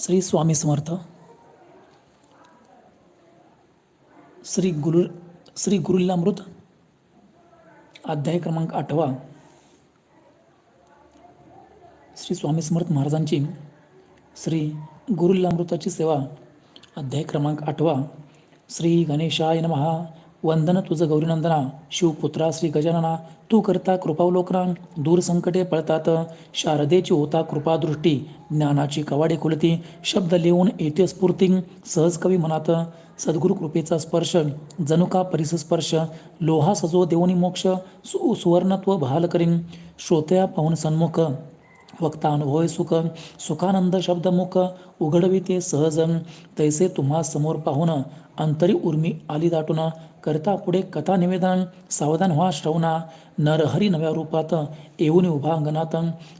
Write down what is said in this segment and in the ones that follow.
श्री स्वामी समर्थ श्री गुरु श्री गुरुल्लामृत अध्याय क्रमांक आठवा. श्री स्वामी समर्थ महाराजांची श्री गुरुल्लामृताची सेवा अध्याय क्रमांक आठवा. श्री गणेशाय नमहा वंदन तुझं गौरीनंदना शिवपुत्रा श्री गजानना तू करता कृपावलोकना दूर संकटे पळतात शारदेची होता कृपादृष्टी ज्ञानाची कवाडे खुलती शब्द लिहून येते स्फूर्ती सहज कवी मनात सद्गुरु कृपेचा स्पर्श जनुका परिस परिसस्पर्श लोहा सजो देवनी मोक्ष सु सुवर्णत्व बहाल करीन श्रोत्या पाहून सन्मुख वक्ता अनुभव सुख सुखानंद शब्दमुख उघडवी ते सहज तैसे तुम्हा समोर पाहून अंतरी उर्मी आली दाटून करता पुढे कथा निवेदन सावधान व्हा श्रवणा नरहरी नव्या रूपात येऊन उभा अंगणात.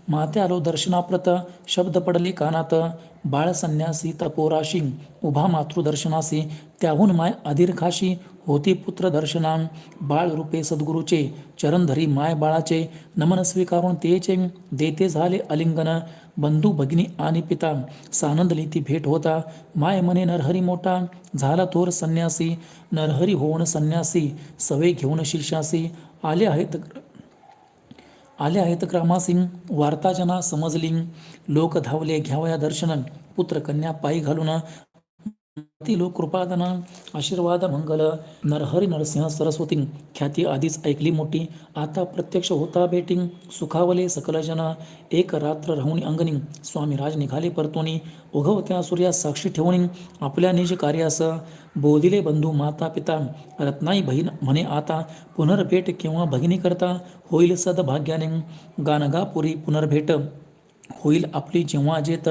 माते आलो दर्शनाप्रत शब्द पडले कानात. बाळ संन्यासी तपोराशी उभा मातृदर्शनासी त्याहून माय अधीर खाशी होती पुत्र दर्शना बाळ रूपे सद्गुरूचे चरणधरी माय बाळाचे नमन स्वीकारून तेचे देते झाले अलिंगन. बंधू भगिनी आणि पिता सानंदली ती भेट होता. माय मने नरहरी मोठा झाला थोर संन्यासी नरहरी होऊन संन्यासी सवे घेऊन शिष्यासी. आले आहेत आले आहेत ग्रामासिंग वार्ता जना समजली. लोक धावले घ्यावया दर्शन पुत्र कन्या पायी घालून ती लोक कृपादना आशीर्वाद मंगल नरहरी नरसिंह सरस्वती ख्याती आधीच ऐकली मोठी. आता प्रत्यक्ष होता बेटिंग सुखावले सकलजना एक रात्र राहुणी अंगणी स्वामी राज निघाले परतोनी. उघवत्या सूर्यास साक्षी ठेवून आपल्या निज कार्यास. बोधिले बंधू माता पिता रत्नाई बहीण म्हणे आता पुनर्भेट केव्हा भगिनी करता होईल सदभाग्याने. गानगापुरी पुनर्भेट होईल आपली जेव्हा जेत.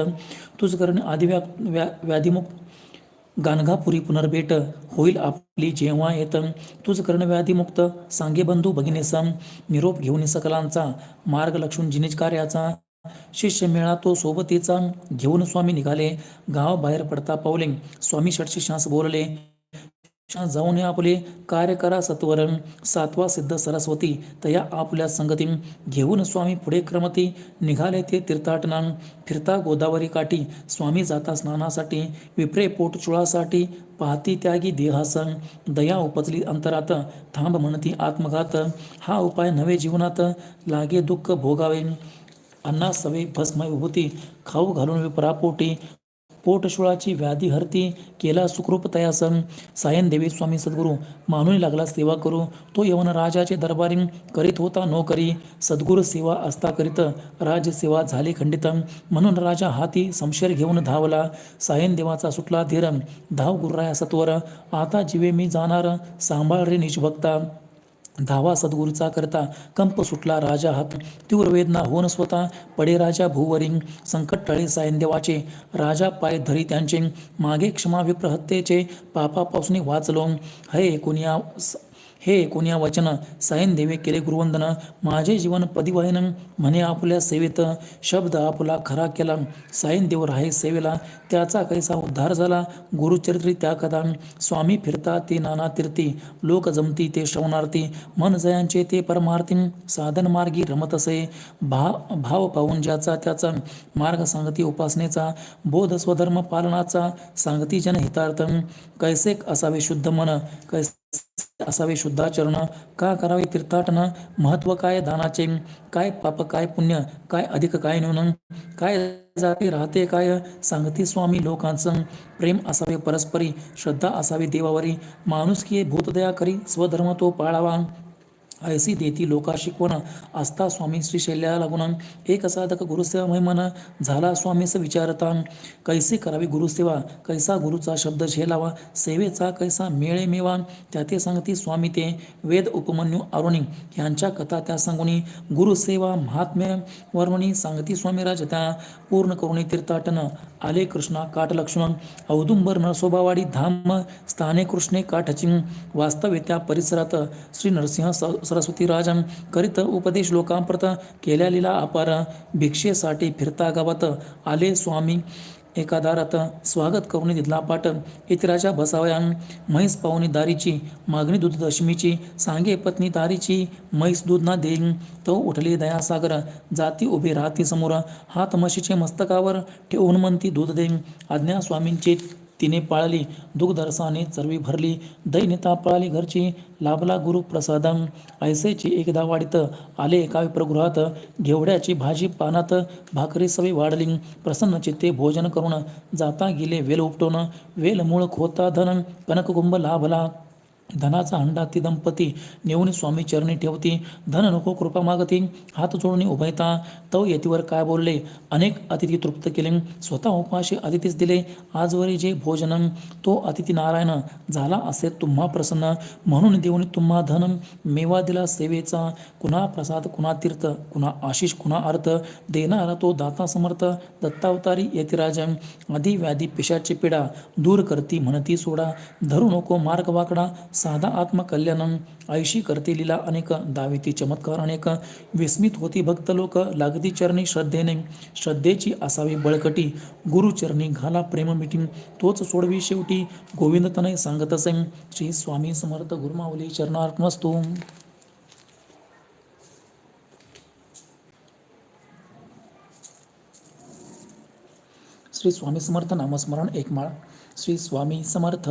तुझ करणे आदिव्या व्या व्या गाणगापुरी पुनर्भेट होईल आपली जेव्हा येत. तुझ कर्णव्याधीमुक्त सांगे बंधू भगिनीसम निरोप घेऊन सकलांचा. मार्ग लक्षून जिनिज कार्याचा. शिष्य मेळा तो सोबतीचा. घेऊन स्वामी निघाले. गाव बाहेर पडता पावले. स्वामी षटशिषांस बोलले. जाऊन हे आपले कार्य करा सत्वरण सातवा सिद्ध सरस्वती तया आपल्या संगती. घेऊन स्वामी पुढे क्रमती. निघाले ते तीर्थाटना. फिरता गोदावरी काठी. स्वामी जाता स्नानासाठी. विप्रे पोटचुळासाठी पाहती त्यागी देहासन. दया उपचली अंतरात. थांब म्हणती आत्मघात. हा उपाय नवे जीवनात. लागे दुःख भोगावे. अन्ना सवे भस्म विभूती खाऊ घालून विपरापोटी. पोटशुळाची व्याधी हरती केला सुखरूप तयासन. सायन देवी स्वामी सद्गुरू मानून लागला सेवा करू. तो यवन राजाचे दरबारी करीत होता नोकरी. सद्गुरू सेवा असता करीत राजसेवा झाली खंडित. म्हणून राजा हाती समशेर घेऊन धावला. सायन देवाचा सुटला धीर. धाव गुरुराया सत्वर. आता जीवे मी जाणार सांभाळ रे निजभक्ता. धावा सद्गुरूचा करता कंप सुटला राजा हात. तीव्र वेदना होऊन स्वतः पडे राजा भूवरी संकट टळे सायंदेवाचे राजा पाय धरी त्यांचे. मागे क्षमा विप्रहत्येचे पापापासून वाचलो. हे कुनिया हे कुनिया वचन सायन देवे केले गुरुवंदन. माझे जीवन पदिवायन म्हणे आपल्या सेवेत. शब्द आपला खरा केला. सायन देव राहे सेवेला. त्याचा कैसा उद्धार झाला? गुरुचरित्री त्या कदा स्वामी फिरता ते नाना तीर्थी लोक जमती ते श्रवणार्थी. मन जयांचे ते परमार्थी. साधन मार्गी रमत असे. भाव भाव पाहून ज्याचा त्याचा. मार्ग सांगती उपासनेचा. बोध स्वधर्म पालनाचा. सांगती जनहितार्थ. कैसे असावे शुद्ध मन? कैसे असावे शुद्धाचरण का करावे तीर्थाटन? महत्त्व काय दानाचे? काय पाप काय पुण्य? काय अधिक काय न्यून? काय जाते राहते काय? सांगते स्वामी लोकांचं. प्रेम असावे परस्परी. श्रद्धा असावी देवावरी. माणुसकी भूतदया करी. स्वधर्म तो पाळावा. ऐसी देती लोका शिकवण असता स्वामी श्री शैल्या लागून एक साधक गुरुसेवा महिमन झाला स्वामीस विचारता. कैसे करावी गुरुसेवा? कैसा गुरुचा शब्द झेलावा सेवेचा कैसा मेळे मेवा? त्या ते सांगती स्वामी ते. वेद उपमन्यू अरुणी यांच्या कथा त्या सांगुनी. गुरुसेवा महात्म्य वर्मणी सांगती स्वामीराज त्या पूर्ण करुणी तीर्थाटन आले कृष्णा काट लक्ष्मण औदुंबर नरसोबावाडी धाम स्थाने कृष्णे काठची. वास्तव्य त्या परिसरात श्री नरसिंह सरस्वती राजम करीत उपदेश लोकांप्रत केल्या लिला अपार भिक्षेसाठी फिरता गावात आले स्वामी. एका दारात स्वागत करून दिला पाट इतराच्या बसावयान म्हैस पाहुणी दारीची मागणी दूध दशमीची सांगे पत्नी दारीची म्हैस दूध ना देईन. तो उठली दयासागर जाती उभी राहती समोर. हात म्हशीचे मस्तकावर ठेवून म्हणती दूध देईन. आज्ञा स्वामींची. तिने पाळली दुग्धरसाने चरवी भरली दैनिता पळाली घरची लाभला गुरु प्रसादम. ऐसेची एकदा वाढीत आले एका विप्रगृहात घेवड्याची भाजी पानात भाकरी सवी वाढली. प्रसन्न चित्ते भोजन करून जाता गेले वेल उपटून वेल मूळ खोता धन कनककुंभ लाभला. धनाचा हंडा ती दंपती नेऊन स्वामी चरणी ठेवती. धन नको कृपा मागती. हात जोडून उभयता. तव येतीवर काय बोलले? अनेक अतिथी तृप्त केले. स्वतः उपाशी अतिथीच दिले. आजवरी जे भोजन तो अतिथी नारायण. झाला असे तुम्हा प्रसन्न. म्हणून देऊन तुम्हा धन. मेवा दिला सेवेचा. कुणा प्रसाद कुणा तीर्थ कुणा आशिष कुणा अर्थ. देणारा तो दाता समर्थ. दत्तावतारी यतिराज आधी व्याधी पिशाची पिढा दूर करती म्हणती सोडा. धरू नको मार्ग वाकडा. साधा आत्मकल्याणम ऐशी करते लीला अनेक दाविती चमत्कार अनेक. विस्मित होती भक्त लोक लागती चरणी श्रद्धेने. श्रद्धेची असावी बळकटी. गुरुचरणी घाला प्रेम मिठी. तोच सोडवी शेवटी. गोविंद तनय सांगत असे. श्री स्वामी समर्थ गुरुमावली चरणार्पणस्तू श्री स्वामी समर्थ नामस्मरण एकमाळ. श्री स्वामी समर्थ.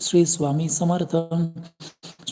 श्री स्वामी समर्थ.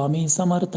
स्वामी समर्थ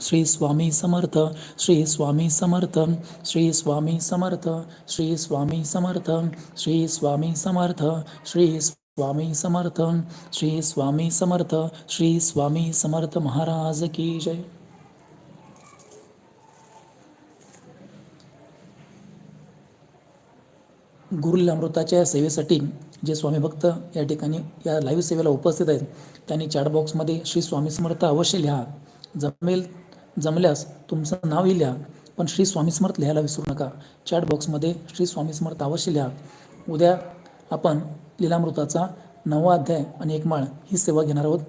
श्री स्वामी समर्थ श्री स्वामी समर्थ श्री स्वामी समर्थ श्री स्वामी समर्थ श्री स्वामी समर्थ श्री स्वामी समर्थ श्री स्वामी समर्थ श्री स्वामी समर्थ महाराज की जय। गुरुल अमृताच्या सेवेसाठी जे स्वामी भक्त या ठिकाणी या लाईव्ह सेवेला उपस्थित आहेत त्यांनी चॅटबॉक्समध्ये श्री स्वामी समर्थ अवश्य लिहा. जमेल जमल्यास तुमचं नावही लिहा पण श्री स्वामी समर्थ लिहायला विसरू नका. चॅट बॉक्समध्ये श्री स्वामी समर्थ अवश्य लिहा. उद्या आपण लीलामृताचा नववा अध्याय आणि एक माळ ही सेवा घेणार आहोत.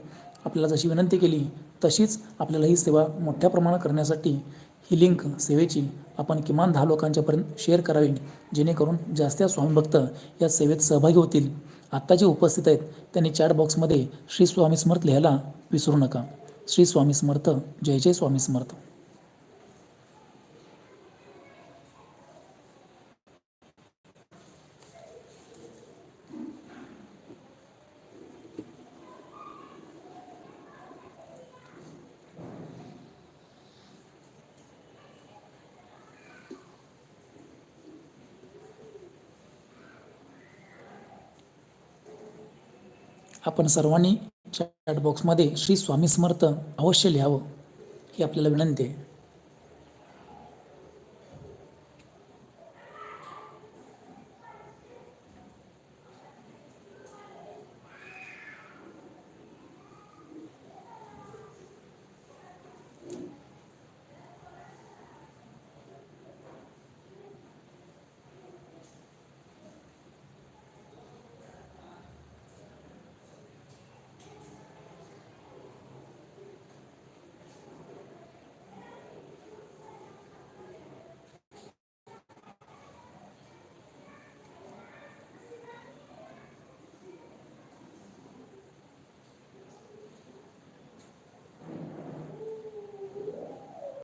आपल्याला जशी विनंती केली तशीच आपल्याला ही सेवा मोठ्या प्रमाणात करण्यासाठी ही लिंक सेवेची आपण किमान दहा लोकांच्यापर्यंत शेअर करावी जेणेकरून जास्त स्वामी भक्त या सेवेत सहभागी होतील. आत्ता जे उपस्थित आहेत त्यांनी चॅट बॉक्समध्ये श्री स्वामी समर्थ लिहायला विसरू नका. श्री स्वामी समर्थ जय जय स्वामी समर्थ. आपण सर्वांनी चॅट बॉक्समध्ये श्री स्वामी समर्थ अवश्य लिहावं ही आपल्याला विनंती आहे.